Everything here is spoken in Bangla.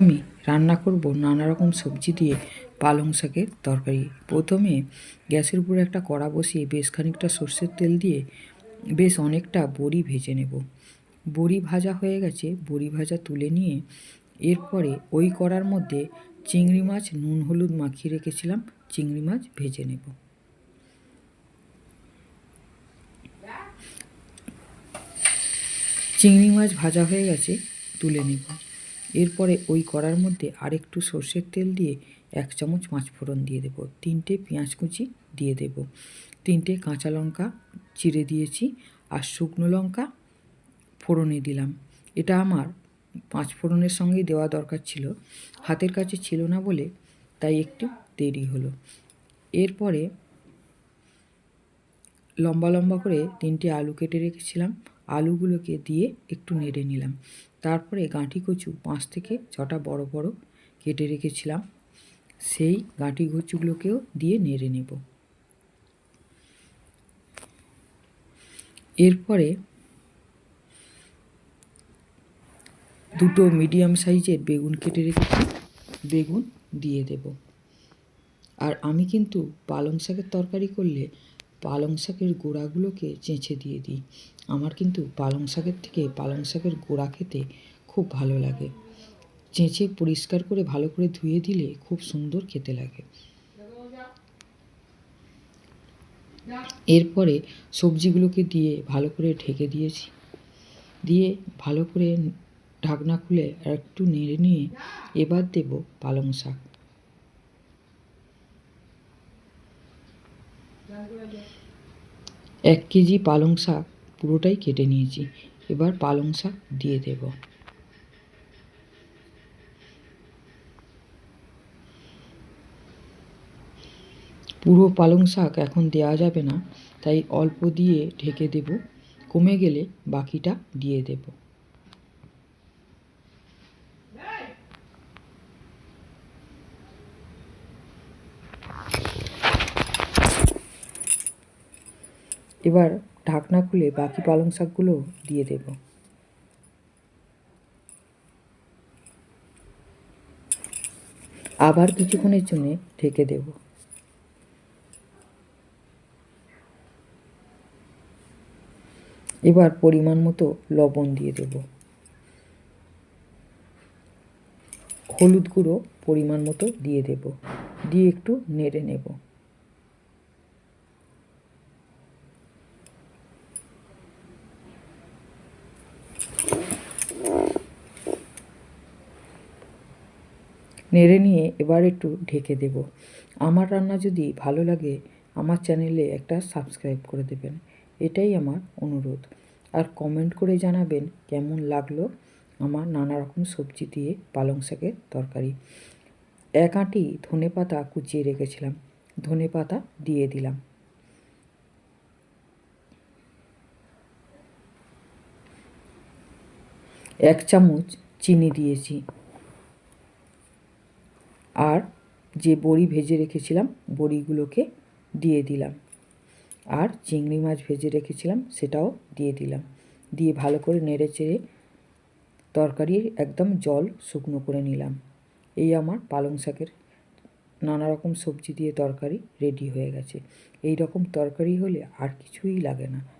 আমি রান্না করব নানা রকম সবজি দিয়ে পালং শাকের তরকারি। প্রথমে গ্যাসের উপরে একটা কড়া বসিয়ে বেশ খানিকটা সর্ষের তেল দিয়ে বেশ অনেকটা বড়ি ভেজে নেব। বড়ি ভাজা হয়ে গেছে, বড়ি ভাজা তুলে নিয়ে এরপরে ওই কড়ার মধ্যে চিংড়ি মাছ, নুন, হলুদ মাখিয়ে রেখেছিলাম, চিংড়ি মাছ ভেজে নেব। চিংড়ি মাছ ভাজা হয়ে গেছে, তুলে নেব। এরপরে ওই কড়ার মধ্যে আরেকটু সর্ষের তেল দিয়ে এক চামচ পাঁচ ফোড়ন দিয়ে দেবো। তিনটে পেঁয়াজ কুচি দিয়ে দেব। তিনটে কাঁচা লঙ্কা চিড়ে দিয়েছি আর শুকনো লঙ্কা ফোড়নে দিলাম। এটা আমার পাঁচ ফোড়নের সঙ্গেই দেওয়া দরকার ছিল। হাতের কাছে ছিল না বলে তাই একটু দেরি হলো। এরপরে লম্বা লম্বা করে তিনটে আলু কেটে রেখেছিলাম। আলুগুলোকে দিয়ে একটু নেড়ে নিলাম। তারপরে গাঁটি কচু পাঁচ থেকে ছটা বড় বড় কেটে রেখেছিলাম। সেই গাঁটি কচুগুলোকেও দিয়ে নেড়ে নেব। এরপরে দুটো মিডিয়াম সাইজের বেগুন কেটে রেখেছি। বেগুন দিয়ে দেব। আর আমি কিন্তু পালং শাকের তরকারি করলে পালং শাকের গোড়াগুলোকে চেঁচে দিয়ে দিই। আমার কিন্তু পালং শাকের থেকে পালং শাকের গোড়া খেতে খুব ভালো লাগে। চেঁচে পরিষ্কার করে ভালো করে ধুয়ে দিলে খুব সুন্দর খেতে লাগে। এরপরে সবজিগুলোকে দিয়ে ভালো করে ঢেকে দিয়েছি। দিয়ে ভালো করে ঢাকনা খুলে আর একটু নেড়ে নিয়ে এবার দেব পালং শাক। এক কেজি পালং শাক পুরোটাই কেটে নিয়েছি। এবার পালং শাক দিয়ে দেব। পুরো পালং শাক এখন দেওয়া যাবে না, তাই অল্প দিয়ে ঢেকে দেব। কমে গেলে বাকিটা দিয়ে দেব। এবার ঢাকনা খুলে বাকি পালং শাকগুলো দিয়ে দেব। আবার কিছুক্ষণের জন্য ঢেকে দেব। এবার পরিমাণ মতো লবণ দিয়ে দেব। হলুদ গুঁড়ো পরিমাণ মতো দিয়ে দেব। দিয়ে একটু নেড়ে নেব। নেড়ে নিয়ে এবার একটু ঢেকে দেব। আমার রান্না যদি ভালো লাগে, আমার চ্যানেলে একটা সাবস্ক্রাইব করে দেবেন। এটাই আমার অনুরোধ। আর কমেন্ট করে জানাবেন কেমন লাগল আমার নানা রকম সবজি দিয়ে পালং শাকের তরকারি। এক আঁটি ধনে পাতা কুচিয়ে রেখেছিলাম, ধনে পাতা দিয়ে দিলাম। এক চামচ চিনি দিয়েছি। আর যে বড়ি ভেজে রেখেছিলাম, বড়িগুলোকে দিয়ে দিলাম। আর চিংড়ি মাছ ভেজে রেখেছিলাম, সেটাও দিয়ে দিলাম। দিয়ে ভালো করে নেড়ে চেড়ে তরকারি একদম জল শুকনো করে নিলাম। এই আমার পালং শাকের নানা রকম সবজি দিয়ে তরকারি রেডি হয়ে গেছে। এই রকম তরকারি হলে আর কিছুই লাগে না।